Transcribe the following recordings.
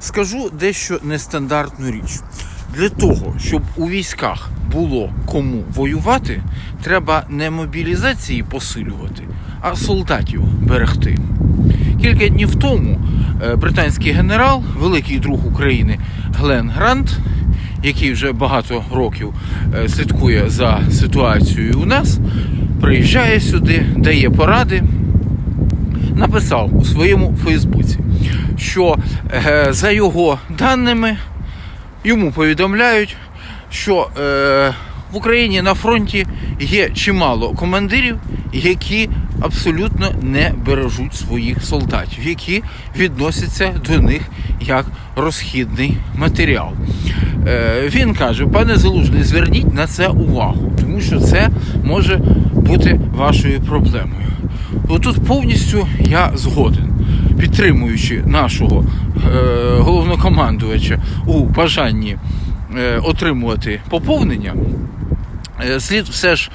Скажу дещо нестандартну річ. Для того, щоб у військах було кому воювати, треба не мобілізації посилювати, а солдатів берегти. Кілька днів тому е, британський генерал, великий друг України Глен Грант, який вже багато років е, слідкує за ситуацією у нас, приїжджає сюди, дає поради, написав у своєму Фейсбуці, що е, за його даними йому повідомляють, що е, в Україні на фронті є чимало командирів, які абсолютно не бережуть своїх солдатів, які відносяться до них як розхідний матеріал. Е, він каже: пане Залужний, зверніть на це увагу, тому що це може бути вашою проблемою. Отут повністю я згоден, підтримуючи нашого е, головнокомандувача у бажанні е, отримувати поповнення. Е, Слід все ж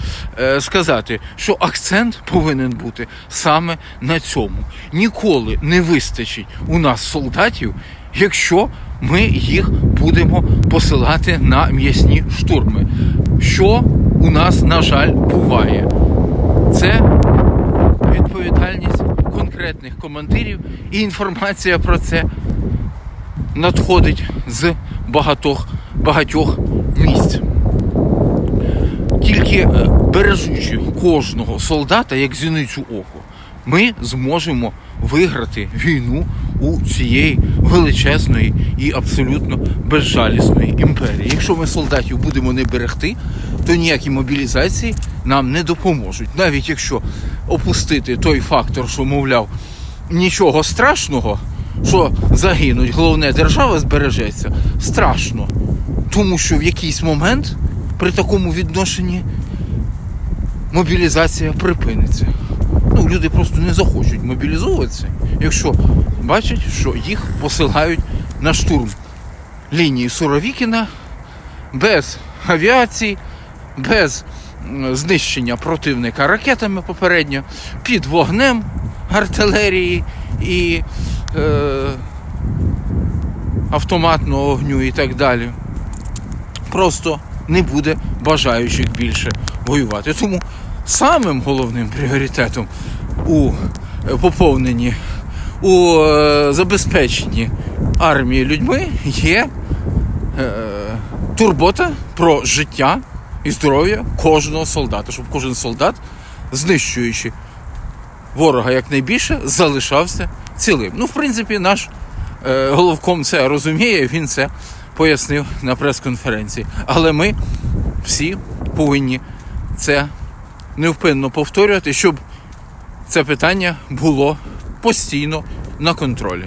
сказати, що акцент повинен бути саме на цьому. Ніколи не вистачить у нас солдатів, якщо ми їх будемо посилати на м'ясні штурми. Що у нас, на жаль, буває. Це відповідальність конкретних командирів, і інформація про це надходить з багатьох, багатьох місць. Тільки е, бережучи кожного солдата, як зіницю око, ми зможемо виграти війну у цієї величезної і абсолютно безжалісної імперії. Якщо ми солдатів будемо не берегти, то ніякі мобілізації нам не допоможуть. Навіть якщо опустити той фактор, що мовляв, нічого страшного, що загинуть, головне, держава збережеться, страшно. Тому що в якийсь момент при такому відношенні мобілізація припиниться. Люди просто не захочуть мобілізовуватися, якщо бачать, що їх посилають на штурм лінії Суровікіна без авіації, без знищення противника ракетами попередньо, під вогнем артилерії і е, автоматного огню і так далі. Просто не буде бажаючих більше воювати. Тому самим головним пріоритетом у е, поповненні, у е, забезпеченні армії людьми є е, турбота про життя і здоров'я кожного солдата, щоб кожен солдат, знищуючи ворога якнайбільше, залишався цілим. Ну, в принципі, наш головком це розуміє, він це пояснив на прес-конференції. Але ми всі повинні це невпинно повторювати, щоб це питання було постійно на контролі.